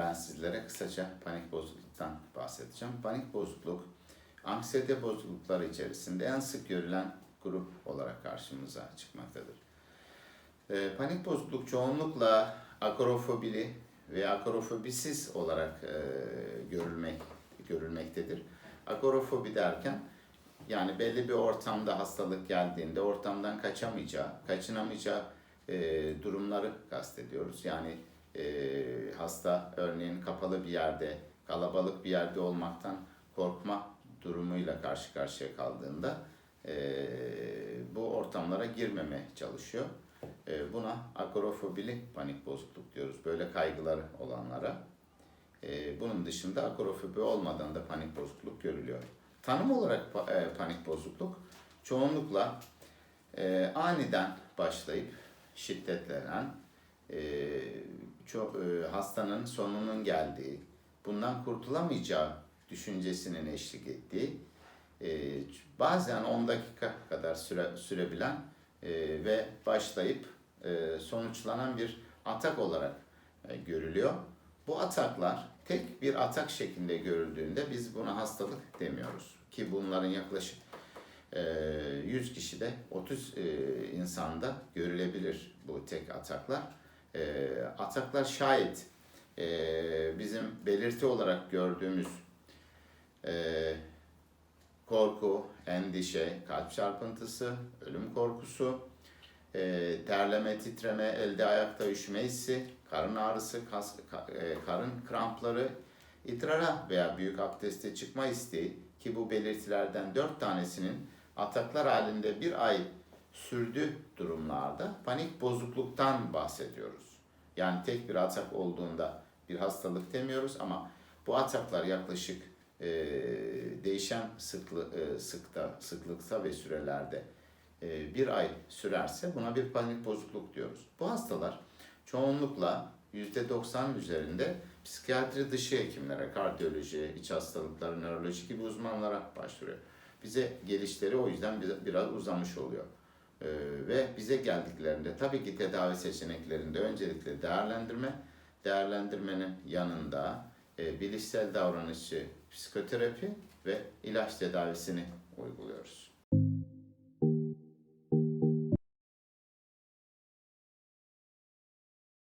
ben sizlere kısaca panik bozukluktan bahsedeceğim. Panik bozukluk, anksiyete bozuklukları içerisinde en sık görülen grup olarak karşımıza çıkmaktadır. Ee, panik bozukluk çoğunlukla akorofobili ve akorofobisiz olarak e, görülmek görülmektedir. Akorofobi derken yani belli bir ortamda hastalık geldiğinde ortamdan kaçamayacağı, kaçınamayacağı e, durumları kastediyoruz. Yani e, hasta örneğin kapalı bir yerde, kalabalık bir yerde olmaktan korkma durumuyla karşı karşıya kaldığında e, bu ortamlara girmemeye çalışıyor. E, buna akorofobili panik bozukluk diyoruz. Böyle kaygıları olanlara. E, bunun dışında akorofobi olmadan da panik bozukluk görülüyor. Tanım olarak e, panik bozukluk çoğunlukla e, aniden başlayıp şiddetlenen, e, ço- e, hastanın sonunun geldiği, bundan kurtulamayacağı düşüncesinin eşlik ettiği, e, bazen 10 dakika kadar süre, sürebilen e, ve başlayıp sonuçlanan bir atak olarak görülüyor. Bu ataklar tek bir atak şeklinde görüldüğünde biz buna hastalık demiyoruz. Ki bunların yaklaşık e, 100 kişide 30 e, insanda görülebilir bu tek ataklar. E, ataklar şayet e, bizim belirti olarak gördüğümüz e, korku, endişe, kalp çarpıntısı, ölüm korkusu, e, terleme, titreme, elde ayakta üşüme hissi, karın ağrısı, kas, ka- e, karın krampları, idrara veya büyük abdeste çıkma isteği ki bu belirtilerden dört tanesinin ataklar halinde bir ay sürdü durumlarda panik bozukluktan bahsediyoruz. Yani tek bir atak olduğunda bir hastalık demiyoruz ama bu ataklar yaklaşık e, değişen sıklı, e, sıkta, sıklıkta ve sürelerde e, bir ay sürerse buna bir panik bozukluk diyoruz. Bu hastalar çoğunlukla %90 üzerinde psikiyatri dışı hekimlere, kardiyoloji, iç hastalıklar, nöroloji gibi uzmanlara başvuruyor. Bize gelişleri o yüzden biraz uzamış oluyor. Ee, ve bize geldiklerinde tabii ki tedavi seçeneklerinde öncelikle değerlendirme, değerlendirmenin yanında e, bilişsel davranışçı psikoterapi ve ilaç tedavisini uyguluyoruz.